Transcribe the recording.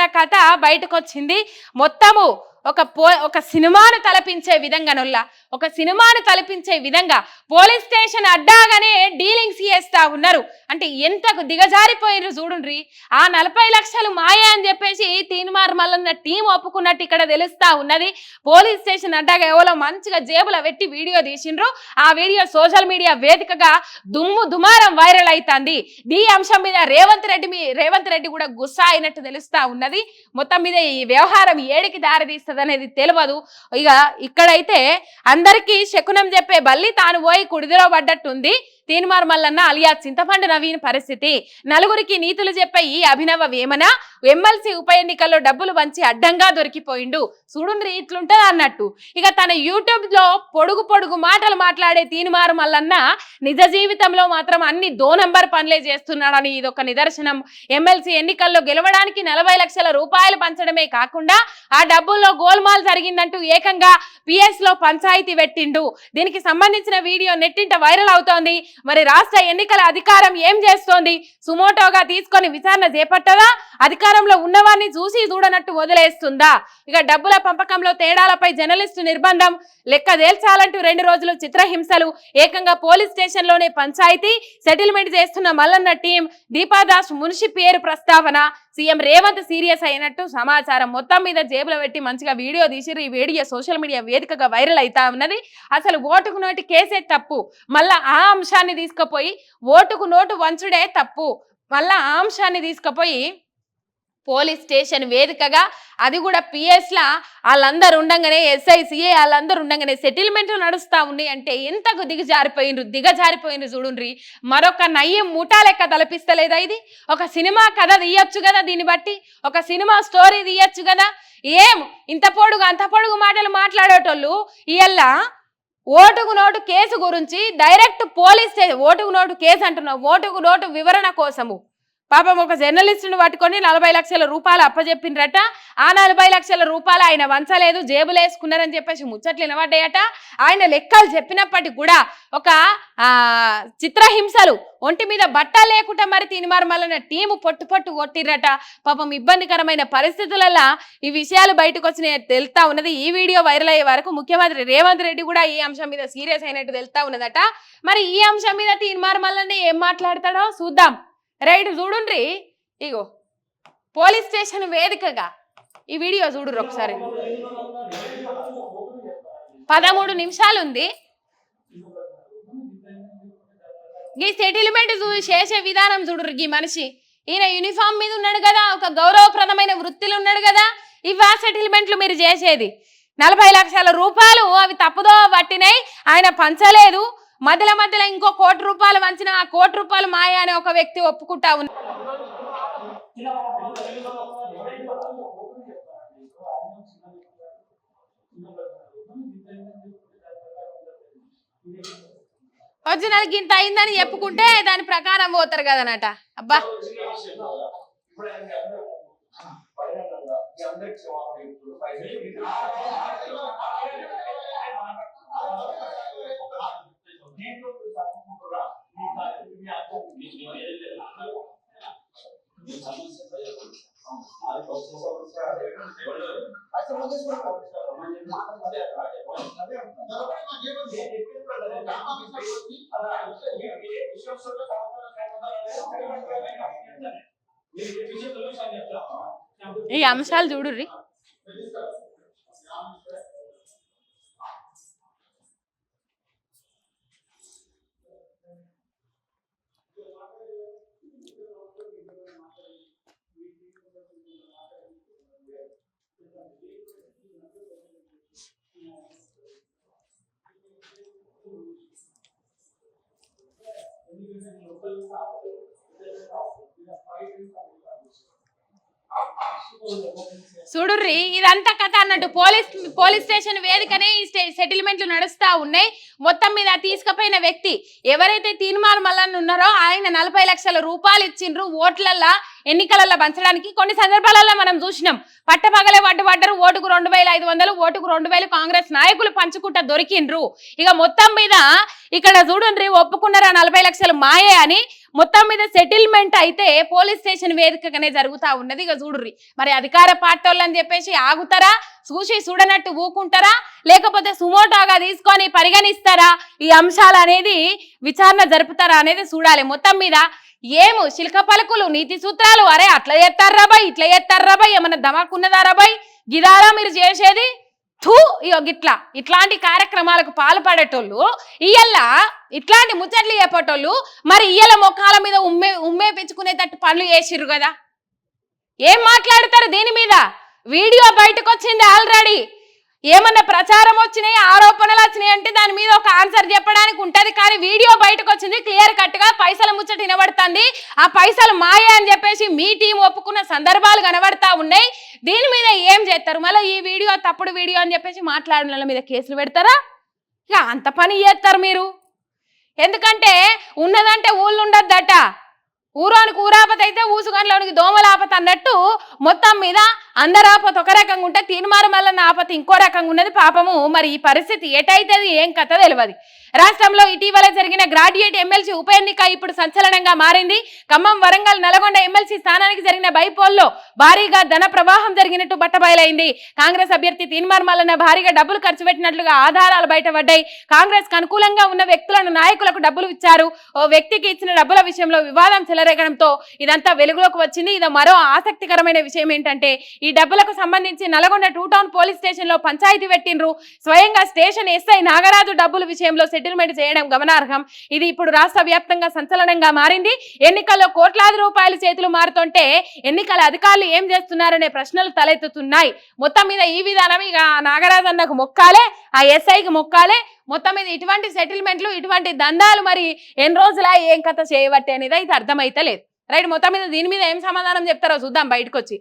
అన్న కథ బయటకు వచ్చింది మొత్తము ఒక పో ఒక సినిమాను తలపించే విధంగానుల్లా ఒక సినిమాను తలపించే విధంగా పోలీస్ స్టేషన్ అడ్డాగానే డీలింగ్స్ చేస్తా ఉన్నారు. అంటే ఎంతకు దిగజారిపోయినారు చూడుండ్రి? ఆ నలభై లక్షలు మాయే అని చెప్పేసి తీన్మార్ మల్లన్న టీం ఒప్పుకున్నట్టు ఇక్కడ తెలుస్తా ఉన్నది. పోలీస్ స్టేషన్ అడ్డాగా ఎవరో మంచిగా జేబులో పెట్టి వీడియో తీసిండ్రు. ఆ వీడియో సోషల్ మీడియా వేదికగా దుమ్ము దుమారం వైరల్ అవుతుంది ఈ అంశం మీద రేవంత్ రెడ్డి మీ రేవంత్ రెడ్డి కూడా గుస్సా అయినట్టు తెలుస్తా ఉన్నది. మొత్తం మీద ఈ వ్యవహారం ఏడికి దారితీస్తుంది అనేది తెలియదు ఇక ఇక్కడైతే అందరికీ శకునం చెప్పే బల్లి తాను పోయి కుడిదిలో పడ్డట్టుంది. తీన్మార్ మల్లన్న అలియా చింతపండు నవీన్ పరిస్థితి. నలుగురికి నీతులు చెప్పే ఈ అభినవ వేమన ఎమ్మెల్సీ ఉప ఎన్నికల్లో డబ్బులు వంచి అడ్డంగా దొరికిపోయిండు. చూడుండ్రి ఇట్లుంటది అన్నట్టు. ఇక తన యూట్యూబ్లో పొడుగు పొడుగు మాటలు మాట్లాడే తీన్మార్ మల్లన్న నిజ జీవితంలో మాత్రం అన్ని దో నంబర్ పనులే చేస్తున్నాడని ఇది ఒక నిదర్శనం. ఎమ్మెల్సీ ఎన్నికల్లో గెలవడానికి నలభై లక్షల రూపాయలు పంచడమే కాకుండా ఆ డబ్బుల్లో గోల్మాల్ జరిగిందంటూ ఏకంగా పిఎస్లో పంచాయతీ పెట్టిండు. దీనికి సంబంధించిన వీడియో నెట్టింట వైరల్ అవుతోంది. మరి రాష్ట్ర ఎన్నికల అధికారం ఏం చేస్తోంది? సుమోటోగా తీసుకొని విచారణ చేపట్టదా? అధికారంలో ఉన్నవారిని చూసి చూడనట్టు వదిలేస్తుందా? ఇక డబ్బుల పంపకంలో తేడాలపై జర్నలిస్టు నిర్బంధం లెక్క తేల్చాలంటూ రెండు రోజులు చిత్రహింసలు ఏకంగా పోలీస్ స్టేషన్లోనే పంచాయతీ సెటిల్మెంట్ చేస్తున్న మల్లన్న టీం దీపాదాస్ మునిషి పేరు ప్రస్తావన సీఎం రేవంత్ సీరియస్ అయినట్టు సమాచారం మొత్తం మీద జేబులో పెట్టి మంచిగా వీడియో తీసిరు ఈ వీడియో సోషల్ మీడియా వేదికగా వైరల్ అవుతా ఉన్నది. అసలు ఓటుకు నోటు కేసే తప్పు. మళ్ళా ఆ అంశాన్ని తీసుకుపోయి ఓటుకు నోటు వంచుడే తప్పు. మళ్ళా ఆ అంశాన్ని తీసుకుపోయి పోలీస్ స్టేషన్ వేదికగా అది కూడా పిఎస్లా వాళ్ళందరు వాళ్ళందరూ ఉండంగానే ఎస్ఐ వాళ్ళందరూ ఉండగానే సెటిల్మెంట్ నడుస్తా ఉన్నాయి. అంటే ఎంతకు దిగజారిపోయినరు దిగజారిపోయినరు చూడుండ్రి. మరొక నయ్యం ముఠా లెక్క తలపిస్తలేదా ఇది? ఒక సినిమా కథ తీయొచ్చు కదా దీన్ని బట్టి? ఒక సినిమా స్టోరీ తీయొచ్చు కదా? ఏం? ఇంత పొడుగు అంత పొడుగు మాటలు మాట్లాడేటోళ్ళు ఇయల్ల ఓటుకు నోటు కేసు గురించి డైరెక్ట్ పోలీస్ స్టేషన్ ఓటుకు నోటు కేసు అంటున్నావు. ఓటుకు నోటు వివరణ కోసము. పాపం ఒక జర్నలిస్టును పట్టుకొని నలభై లక్షల రూపాయలు అప్పజెప్పిండ్రట ఆ నలభై లక్షల రూపాయలు ఆయన వంచలేదు జేబులు వేసుకున్నారని చెప్పేసి ముచ్చట్లు వినబడ్డాయట. ఆయన లెక్కలు చెప్పినప్పటికి కూడా ఒక చిత్రహింసలు ఒంటి మీద బట్ట లేకుండా మరి తినిమారమలన్న టీము పొట్టు పొట్టు కొట్టిర్రట. పాపం ఇబ్బందికరమైన పరిస్థితులలో ఈ విషయాలు బయటకు వచ్చినాయి తెలుస్తా ఉన్నది. ఈ వీడియో వైరల్ అయ్యే వరకు ముఖ్యమంత్రి రేవంత్ రెడ్డి కూడా ఈ అంశం మీద సీరియస్ అయినట్టు తెలుస్తా ఉన్నదట. మరి ఈ అంశం మీద తీన్మార్ మల్లన్న ఏం మాట్లాడతాడో చూద్దాం. రైట్ చూడుండ్రి. ఇగో పోలీస్ స్టేషన్ వేదికగా ఈ వీడియో చూడుర్రి ఒకసారి. పదమూడు నిమిషాలు ఉంది ఈ సెటిల్మెంట్ చూ- చేసే విధానం చూడరు ఈ మనిషి. ఈయన యూనిఫామ్ మీద ఉన్నాడు కదా ఒక గౌరవప్రదమైన వృత్తిలో ఉన్నాడు కదా ఇవా సెటిల్మెంట్లు మీరు చేసేది. నలభై లక్షల రూపాయలు అవి తప్పుదో పట్టినాయి ఆయన పంచలేదు. మధ్యలో మధ్యలో ఇంకో కోటి రూపాయలు వంచిన ఆ కోటి రూపాయలు మాయ అని ఒక వ్యక్తి ఒప్పుకుంటా ఉన్నా. ఒరిజినల్ గింత అయిందని చెప్పుకుంటే దాని ప్రకారం పోతారు కదనట. అబ్బా. ఈ అంశాలు చూడుర్రి. ఎందుకంటే లోకల్ స్టాఫ్ ఫైవ్ డేస్ చూడుర్రి ఇదంతా కథ అన్నట్టు పోలీస్ పోలీస్ స్టేషన్ వేదికనే ఈ స్టే- సెటిల్మెంట్లు నడుస్తా ఉన్నాయి. మొత్తం మీద తీసుకుపోయిన వ్యక్తి ఎవరైతే తీర్మానం మల్లన్న ఉన్నారో ఆయన నలభై లక్షల రూపాయలు ఇచ్చిండ్రు ఓట్లల్లా ఎన్నికలలో పంచడానికి. కొన్ని సందర్భాలలో మనం చూసినాం. పట్టపగలే వడ్డు పడ్డరు ఓటుకు రెండు వేల ఐదు వందలు ఓటుకు రెండు వేలు కాంగ్రెస్ నాయకులు పంచుకుంటా దొరికిండ్రు. ఇక మొత్తం మీద ఇక్కడ చూడండి ఒప్పుకున్నారా నలభై లక్షలు మాయే అని మొత్తం మీద సెటిల్మెంట్ అయితే పోలీస్ స్టేషన్ వేదికగానే జరుగుతా ఉన్నది. ఇక చూడుర్రి. మరి అధికార పార్టీ అని చెప్పేసి ఆగుతారా? చూసి చూడనట్టు ఊకుంటారా? లేకపోతే సుమోటోగా తీసుకొని పరిగణిస్తారా? ఈ అంశాలు అనేది విచారణ జరుపుతారా అనేది చూడాలి. మొత్తం మీద ఏము? శిల్క పలుకులు నీతి సూత్రాలు? అరే అట్లా చేస్తారా బాయ్ ఇట్లా చేస్తారా బాయ్ ఏమన్నా ధమాకున్నదా రాబాయ్ గిదారా మీరు చేసేది? థూ ఇగో గిట్లా. ఇట్లాంటి కార్యక్రమాలకు పాల్పడేటోళ్ళు ఇయ్యల్ల ఇట్లాంటి ముచ్చట్లు చెప్పేటోళ్ళు మరి ఇయ్యల మొఖాల మీద ఉమ్మే ఉమ్మేపించుకునేటట్టు పనులు చేసిర్రు కదా. ఏం మాట్లాడతారు దీని మీద? వీడియో బయటకు వచ్చింది ఆల్రెడీ ఏమన్నా ప్రచారం వచ్చినాయి ఆరోపణలు వచ్చినాయి అంటే దాని మీద ఒక ఆన్సర్ చెప్పడానికి ఉంటది. కానీ వీడియో బయటకు వచ్చింది క్లియర్ కట్గా పైసల ముచ్చట వినబడుతుంది. ఆ పైసలు మాయ అని చెప్పేసి మీ టీం ఒప్పుకున్న సందర్భాలు కనబడతా ఉన్నాయి. దీని మీద ఏం చేస్తారు? మళ్ళీ ఈ వీడియో తప్పుడు వీడియో అని చెప్పేసి మాట్లాడిన వాళ్ళ మీద కేసులు పెడతారా? ఇక అంత పని చేస్తారు మీరు. ఎందుకంటే ఉన్నదంటే ఊళ్ళు ఉండద్దట. ఊరోనికి ఊరాపత అయితే ఊసుగండ్లోనికి దోమలాపత అన్నట్టు మొత్తం మీద అందరు ఆపత ఒక రకంగా ఉంటే తీన్మారు మల్లన్న ఆపత ఇంకో రకంగా ఉన్నది పాపము. మరి ఈ పరిస్థితి ఎటైతుంది? ఏం కథ తెలియదు రాష్ట్రంలో ఇటీవల జరిగిన గ్రాడ్యుయేట్ ఎమ్మెల్సీ ఉప ఎన్నిక ఇప్పుడు సంచలనంగా మారింది. ఖమ్మం వరంగల్ నల్గొండ ఎమ్మెల్సీ స్థానానికి జరిగిన బైపోల్లో భారీగా ధన ప్రవాహం జరిగినట్టు బట్టబయలైంది. కాంగ్రెస్ అభ్యర్థి తీన్మార్ మల్లన్న భారీగా డబ్బులు ఖర్చు పెట్టినట్లుగా ఆధారాలు బయటపడ్డాయి. కాంగ్రెస్కు అనుకూలంగా ఉన్న వ్యక్తులను నాయకులకు డబ్బులు ఇచ్చారు. ఓ వ్యక్తికి ఇచ్చిన డబ్బుల విషయంలో వివాదం చెలరేగడంతో ఇదంతా వెలుగులోకి వచ్చింది. ఇది మరో ఆసక్తికరమైన విషయం ఏంటంటే ఈ డబ్బులకు సంబంధించి నల్గొండ టూ టౌన్ పోలీస్ స్టేషన్లో పంచాయతీ పెట్టిండ్రు. స్వయంగా స్టేషన్ ఎస్ఐ నాగరాజు డబ్బుల విషయంలో సెటిల్మెంట్ చేయడం గమనార్హం. ఇది ఇప్పుడు రాష్ట్ర వ్యాప్తంగా సంచలనంగా మారింది. ఎన్నికల్లో కోట్లాది రూపాయల చేతులు మారుతుంటే ఎన్నికల అధికారులు ఏం చేస్తున్నారనే ప్రశ్నలు తలెత్తుతున్నాయి. మొత్తం మీద ఈ విధానం ఇక నాగరాజు అన్నకు మొక్కాలే ఆ ఎస్ఐకి మొక్కాలే. మొత్తం మీద ఇటువంటి సెటిల్మెంట్లు ఇటువంటి దందాలు మరి ఎన్ని రోజులా ఏం కథ చేయబట్టే అనేది అయితే అర్థమైతే లేదు రైట్ మొత్తం మీద దీని మీద ఏం సమాధానం చెప్తారో చూద్దాం బయటకు వచ్చి